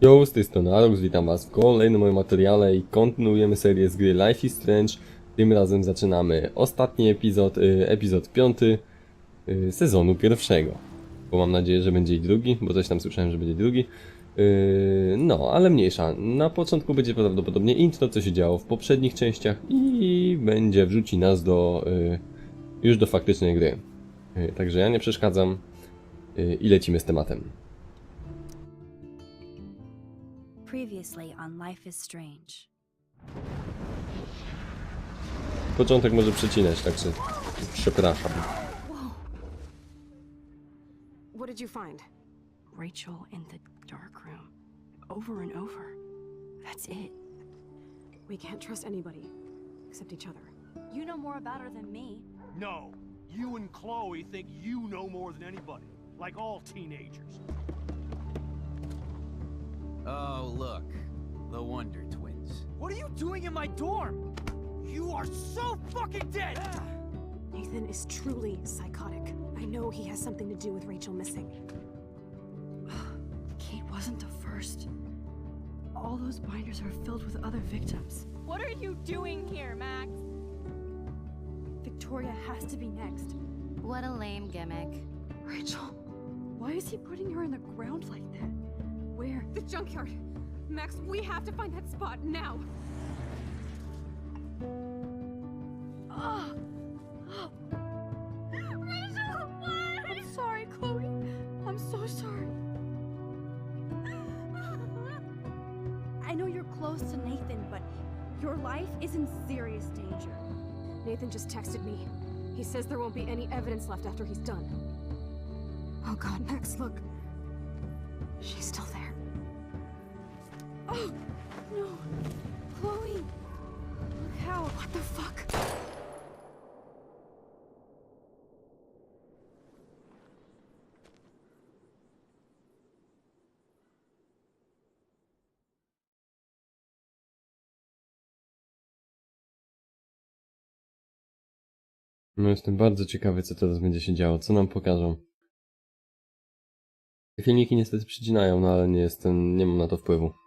Yo, z tej strony Alex, witam was w kolejnym moim materiale i kontynuujemy serię z gry Life is Strange. Tym razem zaczynamy ostatni epizod, y, epizod piąty y, sezonu pierwszego. Bo mam nadzieję, że będzie i drugi, bo coś tam słyszałem, że będzie drugi. Y, no, ale mniejsza. Na początku będzie prawdopodobnie intro, co się działo w poprzednich częściach i będzie wrzuci nas do już do faktycznej gry. Także ja nie przeszkadzam i lecimy z tematem. Previously on Life is Strange. Początek może przecinać, także przepraszam. What did you find? Rachel in the dark room. Over and over. That's it. We can't trust anybody except each other. You know more about her than me. No, you and Chloe think you know more than anybody, like all teenagers. Oh, look. The Wonder Twins. What are you doing in my dorm? You are so fucking dead! Nathan is truly psychotic. I know he has something to do with Rachel missing. Kate wasn't the first. All those binders are filled with other victims. What are you doing here, Max? Victoria has to be next. What a lame gimmick. Rachel, why is he putting her in the ground like that? Where? The junkyard. Max, we have to find that spot now. Ah! Rachel, what? I'm sorry, Chloe. I'm so sorry. I know you're close to Nathan, but your life is in serious danger. Nathan just texted me. He says there won't be any evidence left after he's done. Oh god, Max, look. No jestem bardzo ciekawy, co teraz będzie się działo, co nam pokażą. Filmiki niestety przycinają, no ale nie jestem, nie mam na to wpływu.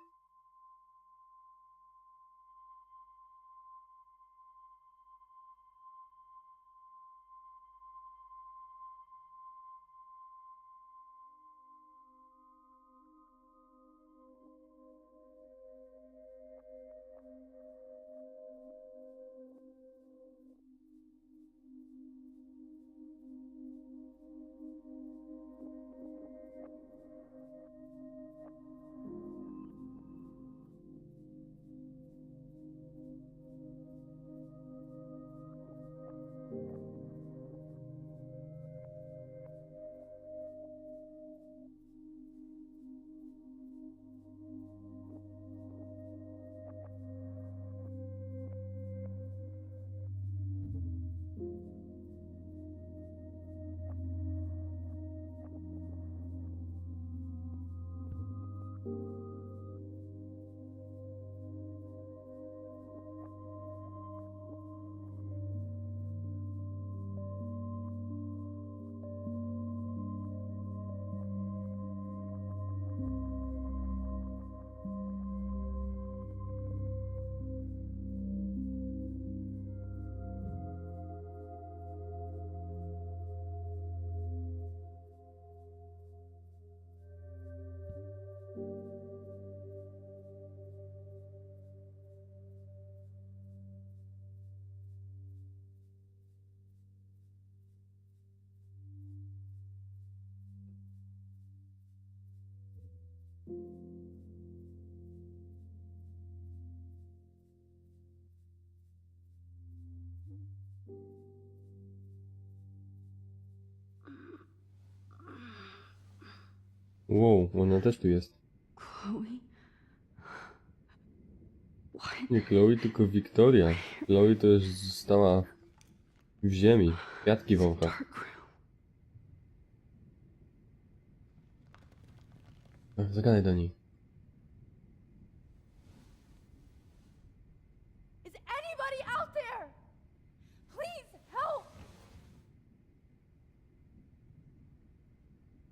Wow, ona też tu jest. Chloe? What? Nie Chloe, tylko Wiktoria. Chloe to już została w ziemi, kwiatki w wąchach. Dark room. Ach, Zagadaj do niej.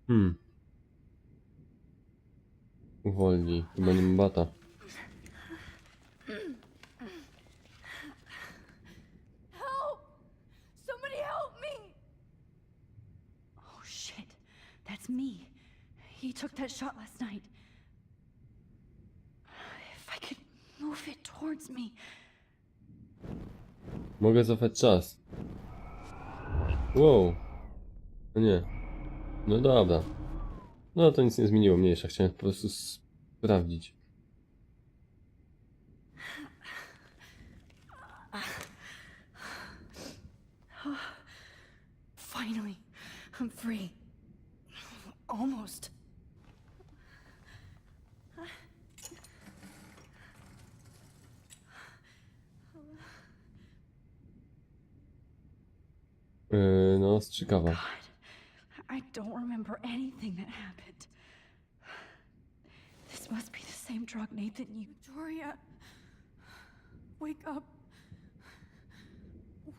Hmm. Uwolni. Chyba nie ma bata. Help! Somebody help me! Oh shit. That's me. He took that shot last night. If I could move it towards me. Mogę cofać czas. Wow. No nie. No dobra. No to nic nie zmieniło, mniejsza. Chciałem po prostu sprawdzić. Finally, I'm free. Almost. Yy, no, strzykawa. God, I don't remember anything that happened. This must be the same drug Nathan used. Victoria, wake up.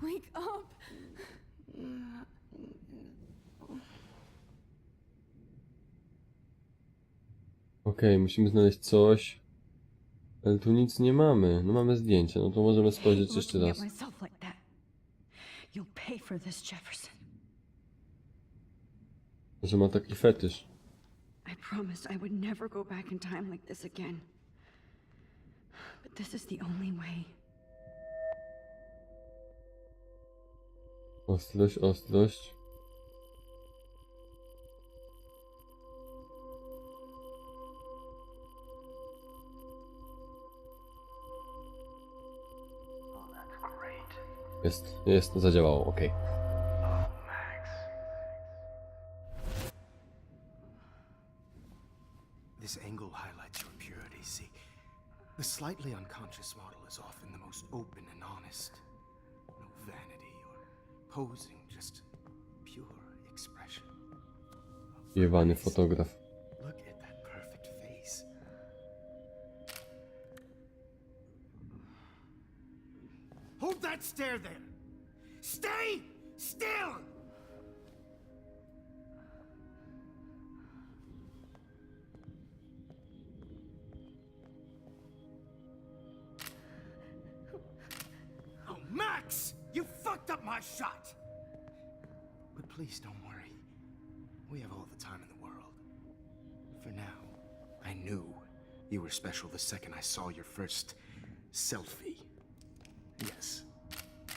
Wake up. Okej, musimy znaleźć coś. Ale tu nic nie mamy. No mamy zdjęcie, no to możemy spojrzeć jeszcze raz. at myself like that. You'll pay for this, Jefferson. Że ma taki fetysz. I promised I would never go back in time like this again. But this is the only way. Ostrość, ostrość. Jest, jest, zadziałało, okej. This angle highlights your purity, see? The slightly unconscious model is often the most open and honest. No vanity or posing, just pure expression. Jebany fotograf. Look at that perfect face. Hold that stare there! Stay still! Up my shot! But please don't worry. We have all the time in the world. For now, I knew you were special the second I saw your first selfie. Yes,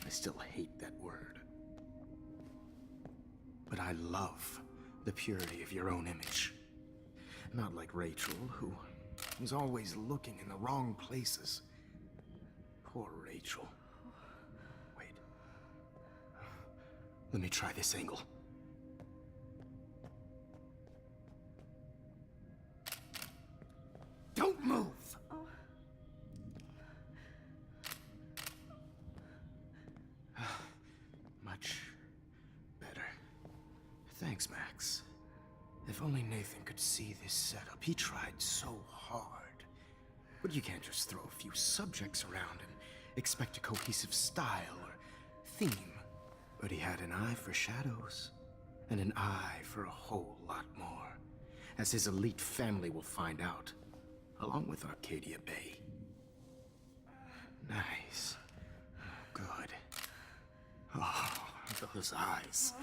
I still hate that word. But I love the purity of your own image. Not like Rachel, who was always looking in the wrong places. Poor Rachel. Let me try this angle. Don't move! Much better. Thanks, Max. If only Nathan could see this setup. He tried so hard. But you can't just throw a few subjects around and expect a cohesive style or theme. But he had an eye for shadows, and an eye for a whole lot more, as his elite family will find out, along with Arcadia Bay. Nice. Good. Oh, those eyes.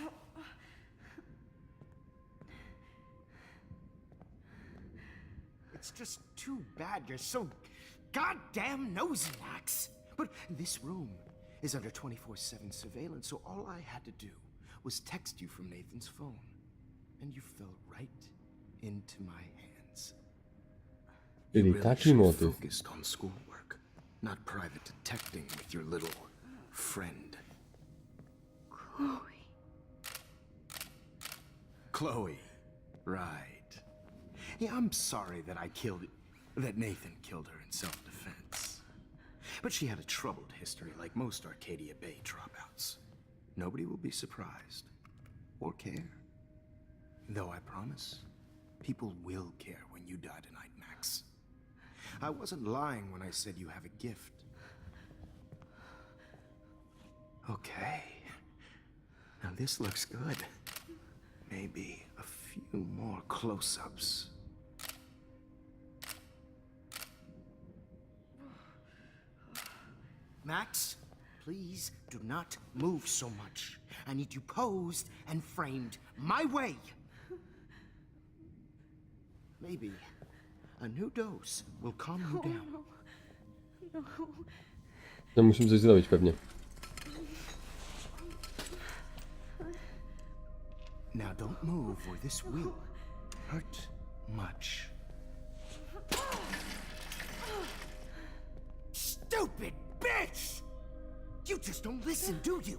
It's just too bad you're so goddamn nosy, Max. But this room is under 24 7 surveillance, so all I had to do was text you from Nathan's phone. And you fell right into my hands. You Czyli really should have focused on schoolwork, not private detecting with your little friend. Chloe. Chloe. Right. Yeah, I'm sorry that I killed. that Nathan killed her in self defense. But she had a troubled history, like most Arcadia Bay dropouts. Nobody will be surprised. Or care. Though I promise, people will care when you die tonight, Max. I wasn't lying when I said you have a gift. Okay. Now this looks good. Maybe a few more close Max, please do not move so much. I need you posed and framed my way. Maybe a new dose will calm you oh, down. No musimy coś zrobić pewnie. Now don't move or this will hurt much. You just don't listen, do you?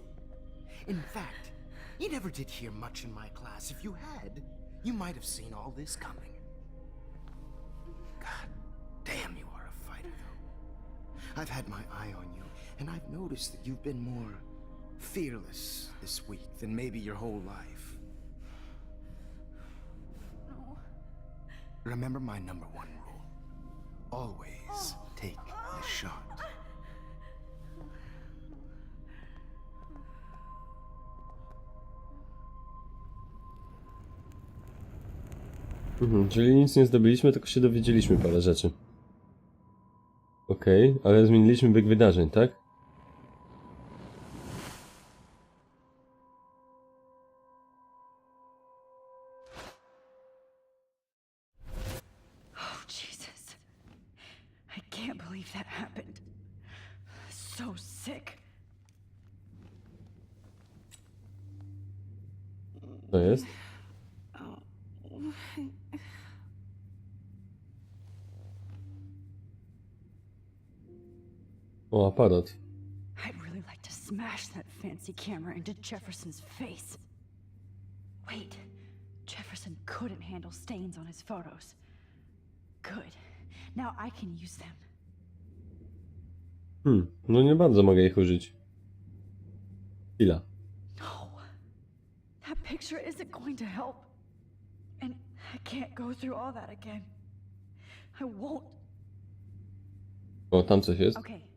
In fact, you never did hear much in my class. If you had, you might have seen all this coming. God damn, you are a fighter, though. I've had my eye on you, and I've noticed that you've been more fearless this week than maybe your whole life. Remember my number one rule. Always take the shot. Mhm, czyli nic nie zdobyliśmy, tylko się dowiedzieliśmy parę rzeczy. Okej, ale zmieniliśmy bieg wydarzeń, tak? O, aparat. I'd really like to smash that fancy camera into Jefferson's face. Wait, Jefferson couldn't handle stains on his photos. Good. Now I can use them. Hmm, no nie bardzo mogę ich użyć. Chwila. No. That picture isn't going to help. And I can't go through all that again. I won't. O, tam coś jest? Okay.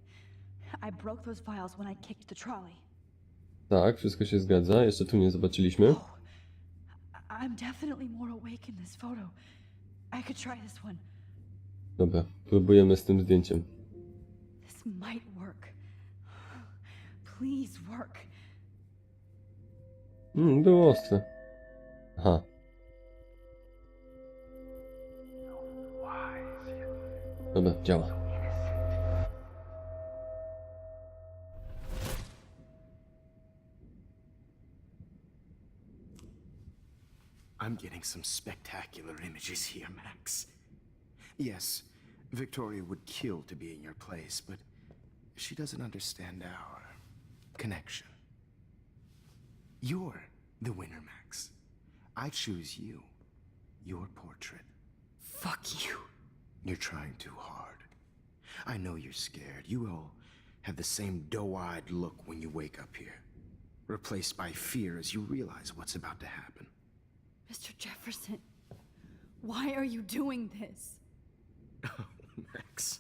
I broke those files when I kicked the trolley. Tak, wszystko się zgadza. Jeszcze tu nie zobaczyliśmy. Oh, I'm definitely more awake in this photo. I could try this one. Dobra, próbujemy z tym zdjęciem. This might work. Please work. Hmm, było ostre. Aha. Dobra, działa. I'm getting some spectacular images here, Max. Yes, Victoria would kill to be in your place, but she doesn't understand our connection. You're the winner, Max. I choose you. Your portrait. Fuck you. You're trying too hard. I know you're scared. You all have the same doe-eyed look when you wake up here. Replaced by fear as you realize what's about to happen. Mr. Jefferson, why are you doing this? Oh, Max,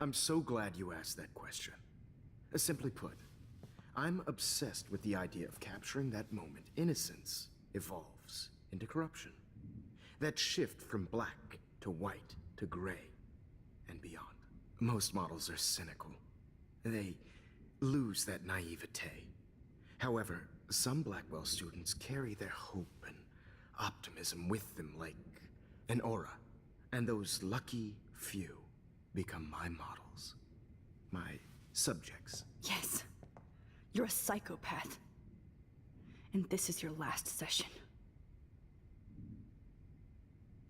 I'm so glad you asked that question. Uh, Simply put, I'm obsessed with the idea of capturing that moment innocence evolves into corruption. That shift from black to white to gray and beyond. Most models are cynical. They lose that naivete. However, some Blackwell students carry their hope and optimism with them like an aura. And those lucky few become my models, my subjects. Yes, you're a psychopath. And this is your last session.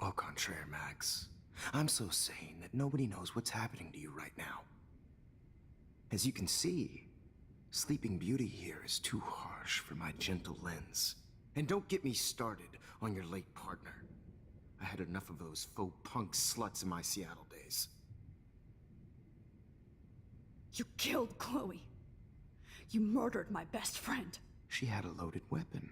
Au contraire, Max. I'm so sane that nobody knows what's happening to you right now. As you can see, Sleeping Beauty here is too harsh for my gentle lens. And don't get me started on your late partner. I had enough of those faux punk sluts in my Seattle days. You killed Chloe. You murdered my best friend. She had a loaded weapon.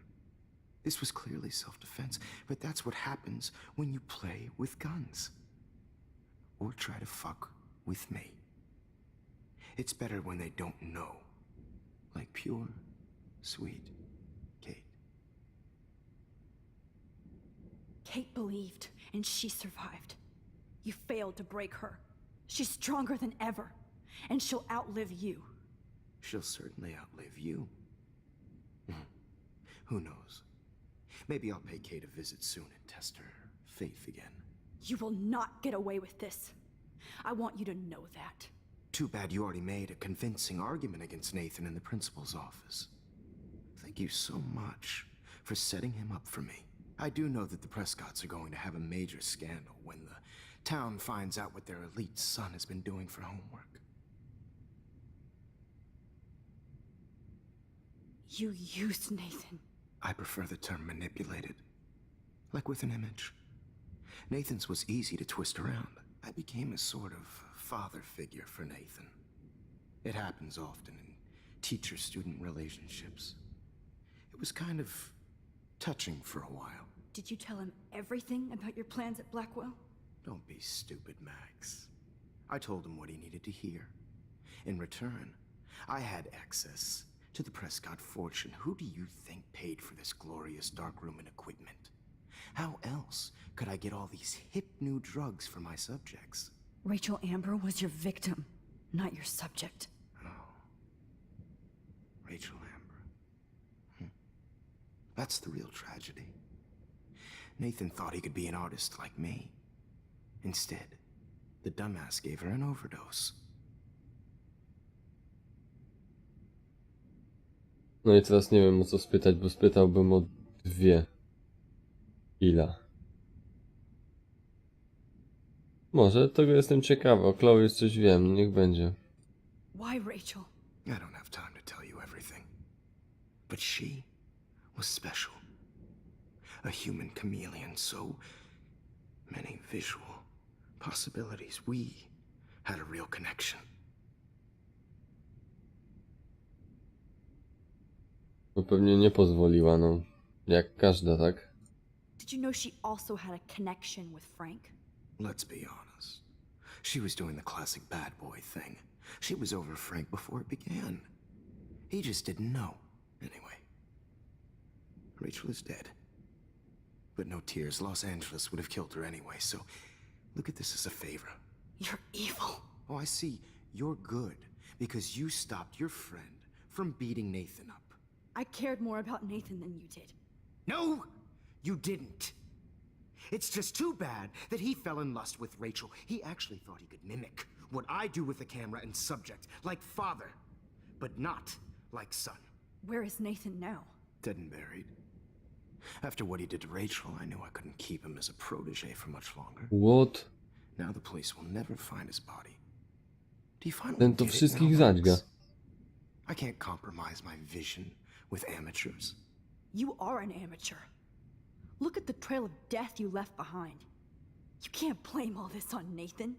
This was clearly self defense, but that's what happens when you play with guns. Or try to fuck with me. It's better when they don't know. Like pure, sweet Kate. Kate believed, and she survived. You failed to break her. She's stronger than ever, and she'll outlive you. she'll certainly outlive you. Who knows? Maybe I'll pay Kate a visit soon and test her faith again. You will not get away with this. I want you to know that. Too bad you already made a convincing argument against Nathan in the principal's office. Thank you so much for setting him up for me. I do know that the Prescotts are going to have a major scandal when the town finds out what their elite son has been doing for homework. You used Nathan. I prefer the term manipulated. Like with an image. Nathan's was easy to twist around. I became a sort of father figure for Nathan. It happens often in teacher student relationships. It was kind of touching for a while. Did you tell him everything about your plans at Blackwell? Don't be stupid, Max. I told him what he needed to hear. In return, I had access to the Prescott fortune. Who do you think paid for this glorious darkroom and equipment? How else could I get all these hip new drugs for my subjects? Rachel Amber was your victim, not your subject. Rachel Amber. Hmm. That's the real tragedy. Nathan thought he could be an artist like me. Instead, the dumbass gave her an overdose. No i teraz nie wiem o co spytać, bo spytałbym o dwie. Ila. Może tego jestem ciekawy. O Chloe już coś wiem, niech będzie. Why Rachel? I don't have time to tell you everything. But she was special. A human chameleon, so many visual possibilities. We had a real connection. Bo pewnie nie pozwoliła, no. Jak każda, tak? Did you know she also had a connection with Frank? Let's be honest. She was doing the classic bad boy thing. She was over Frank before it began. He just didn't know. Anyway, Rachel is dead. But no tears. Los Angeles would have killed her anyway, so look at this as a favor. You're evil. Oh, I see. You're good because you stopped your friend from beating Nathan up. I cared more about Nathan than you did. No, you didn't. It's just too bad that he fell in lust with Rachel. He actually thought he could mimic what I do with the camera and subject, like father, but not like son. Where is Nathan now? Dead and buried. After what he did to Rachel, I knew I couldn't keep him as a protege for much longer. What? Now the police will never find his body. Do you finally Ten to it wszystkich now, zadźga. Max? I can't compromise my vision with amateurs. You are an amateur. Look at the trail of death you left behind. You can't blame all this on Nathan.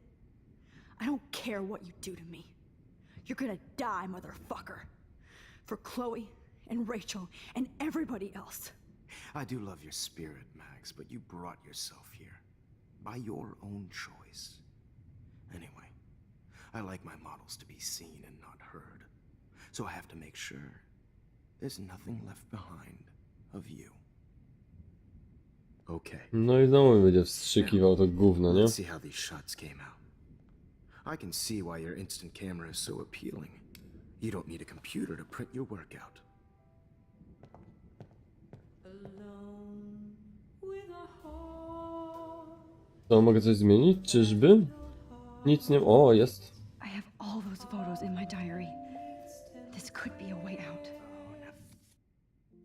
I don't care what you do to me. You're gonna die, motherfucker. For Chloe and Rachel and everybody else. I do love your spirit, Max, but you brought yourself here. By your own choice. Anyway, I like my models to be seen and not heard. So I have to make sure there's nothing left behind of you. Okay. No i znowu będzie wstrzykiwał to gówno, nie? Let's see how these shots came out. I can see why your instant camera is so appealing. You don't need a computer to print your work out. To mogę coś zmienić? Czyżby? Nic nie... O, jest. I have all those photos in my diary. This could be a way out.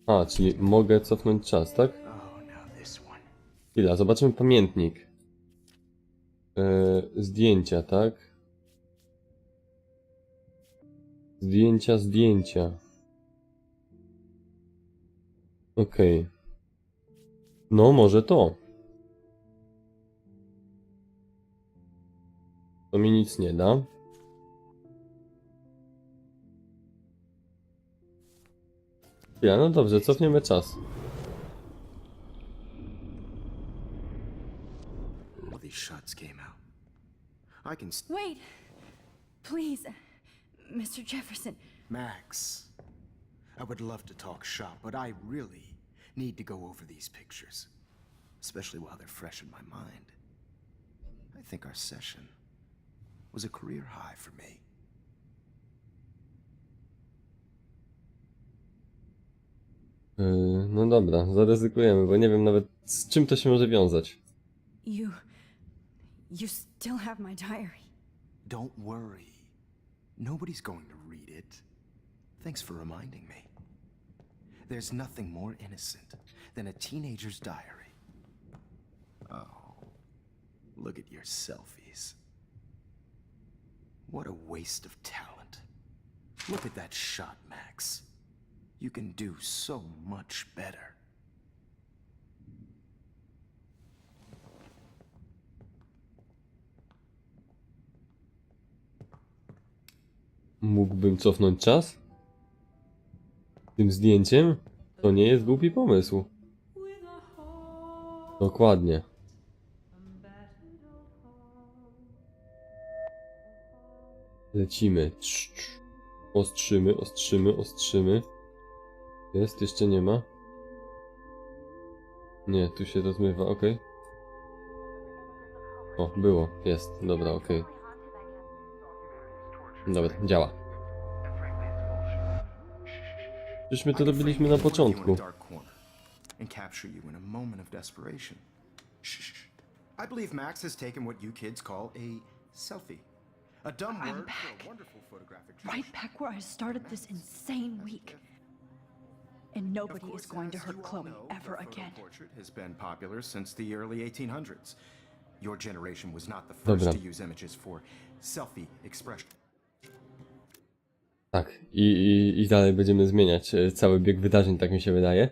A, czyli mogę cofnąć czas, tak? Oh, one. Chwila, zobaczymy pamiętnik. Yy, zdjęcia, tak? Zdjęcia, zdjęcia. Okej. No, może to. To mi nic nie da. Chwila, no dobrze, cofniemy czas. All these shots came out. I can. s- Wait! Please, Mr. Jefferson. Max, I would love to talk shop, but I really need to go over these pictures, especially while they're fresh in my mind. I think our session was a career high for me. No dobra, zaryzykujemy, bo nie wiem nawet z czym to się może wiązać. You. You still have my diary. Don't worry. Nobody's going to read it. Thanks for reminding me. There's nothing more innocent than a teenager's diary. Oh, look at your selfie. What a waste of talent. Look at that shot, Max. You can do so much better. Mógłbym cofnąć czas? Tym zdjęciem? To nie jest głupi pomysł. Dokładnie. Lecimy. Ostrzymy, ostrzymy, ostrzymy. Jest, jeszcze nie ma. Nie, tu się rozmywa, ok. O, było, jest, dobra, ok. Dobra, działa. Przecież my to robiliśmy na początku. Max selfie. A dumb I'm word for back. a wonderful photographic Right back where I started this insane week. And nobody is course, going to hurt Chloe know, ever the again. portrait has been popular since the early 1800s. Your generation was not the first Dobra. to use images for selfie expression. Tak, i, i, i dalej będziemy zmieniać e, cały bieg wydarzeń, tak mi się wydaje.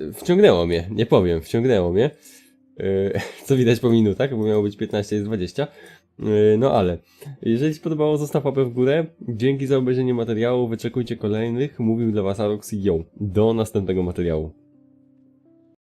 E, Wciągnęło mnie, nie powiem, wciągnęło mnie. E, Co widać po minutach, bo miało być 15, jest 20. E, No ale, jeżeli się podobało, zostaw łapę w górę. Dzięki za obejrzenie materiału, wyczekujcie kolejnych. Mówił dla Was Alox i. Do następnego materiału.